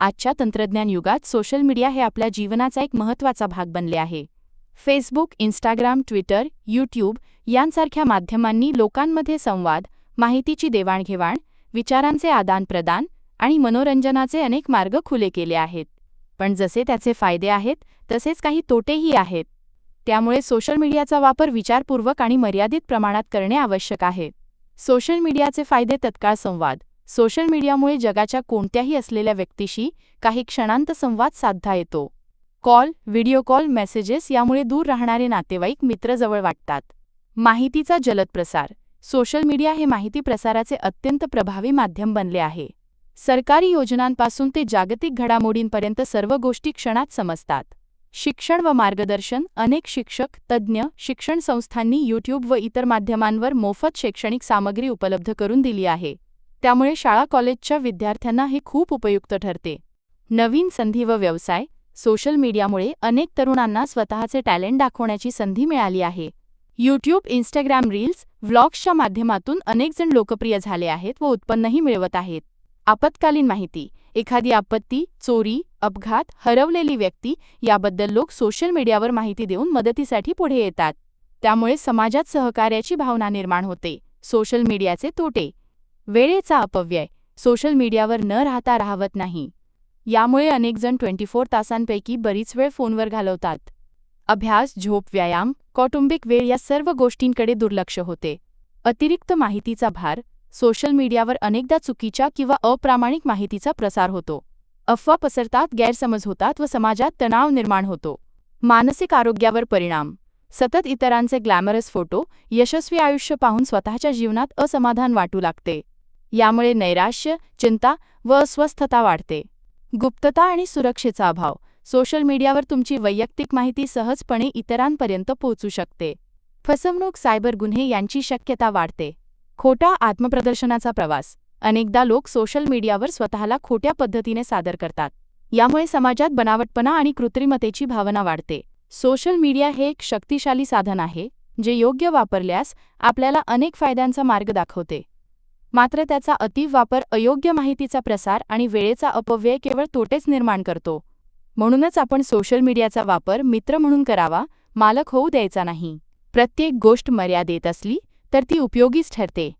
आजच्या तंत्रज्ञान युगात सोशल मीडिया हे आपल्या जीवनाचा एक महत्त्वाचा भाग बनले आहे. फेसबुक इंस्टाग्राम ट्विटर यूट्यूब यांसारख्या माध्यमांनी लोकांमध्ये संवाद माहितीची देवाणघेवाण विचारांचे आदानप्रदान आणि मनोरंजनाचे अनेक मार्ग खुले केले आहेत. पण जसे त्याचे फायदे आहेत तसेच काही तोटेही आहेत. त्यामुळे सोशल मीडियाचा वापर विचारपूर्वक आणि मर्यादित प्रमाणात करणे आवश्यक आहे. सोशल मीडियाचे फायदे तत्काळ संवाद सोशल मीडियामुळे जगाच्या कोणत्याही असलेल्या व्यक्तीशी काही क्षणांत संवाद साधता येतो. कॉल व्हिडिओ कॉल मेसेजेस यामुळे दूर राहणारे नातेवाईक मित्र जवळ वाटतात. माहितीचा जलद प्रसार सोशल मीडिया हे माहिती प्रसाराचे अत्यंत प्रभावी माध्यम बनले आहे. सरकारी योजनांपासून ते जागतिक घडामोडींपर्यंत सर्व गोष्टी क्षणात समजतात. शिक्षण व मार्गदर्शन. अनेक शिक्षक तज्ज्ञ शिक्षण संस्थांनी यूट्यूब व इतर माध्यमांवर मोफत शैक्षणिक सामग्री उपलब्ध करून दिली आहे. त्यामुळे शाळा कॉलेजच्या विद्यार्थ्यांना हे खूप उपयुक्त ठरते. नवीन संधी व व्यवसाय सोशल मीडियामुळे अनेक तरुणांना स्वतःचे टॅलेंट दाखवण्याची संधी मिळाली आहे. यूट्यूब इंस्टाग्राम रील्स व्लॉग्सच्या माध्यमातून अनेकजण लोकप्रिय झाले आहेत व उत्पन्नही मिळवत आहेत. आपत्कालीन माहिती एखादी आपत्ती चोरी अपघात हरवलेली व्यक्ती याबद्दल लोक सोशल मीडियावर माहिती देऊन मदतीसाठी पुढे येतात. त्यामुळे समाजात सहकार्याची भावना निर्माण होते. सोशल मीडियाचे तोटे वेळेचा अपव्यय. सोशल मीडियावर न राहता राहवत नाही. यामुळे अनेकजण ट्वेंटी फोर तासांपैकी बरीच वेळ फोनवर घालवतात. अभ्यास झोप व्यायाम कौटुंबिक वेळ या सर्व गोष्टींकडे दुर्लक्ष होते. अतिरिक्त माहितीचा भार सोशल मीडियावर अनेकदा चुकीच्या किंवा अप्रामाणिक माहितीचा प्रसार होतो. अफवा पसरतात गैरसमज होतात व समाजात तणाव निर्माण होतो. मानसिक आरोग्यावर परिणाम. सतत इतरांचे ग्लॅमरस फोटो यशस्वी आयुष्य पाहून स्वतःच्या जीवनात असमाधान वाटू लागते. यामुळे नैराश्य चिंता व अस्वस्थता वाढते. गुप्तता आणि सुरक्षेचा अभाव. सोशल मीडियावर तुमची वैयक्तिक माहिती सहजपणे इतरांपर्यंत पोहोचू शकते. फसवणूक सायबर गुन्हे यांची शक्यता वाढते. खोटा आत्मप्रदर्शनाचा प्रवास. अनेकदा लोक सोशल मीडियावर स्वतःला खोट्या पद्धतीने सादर करतात. यामुळे समाजात बनावटपणा आणि कृत्रिमतेची भावना वाढते. सोशल मीडिया हे एक शक्तिशाली साधन आहे जे योग्य वापरल्यास आपल्याला अनेक फायद्यांचा मार्ग दाखवते. मात्र त्याचा अतिव वापर अयोग्य माहितीचा प्रसार आणि वेळेचा अपव्यय केवळ तोटेच निर्माण करतो. म्हणूनच आपण सोशल मीडियाचा वापर मित्र म्हणून करावा मालक होऊ द्यायचा नाही. प्रत्येक गोष्ट मर्यादेत असली तर ती उपयोगीच ठरते.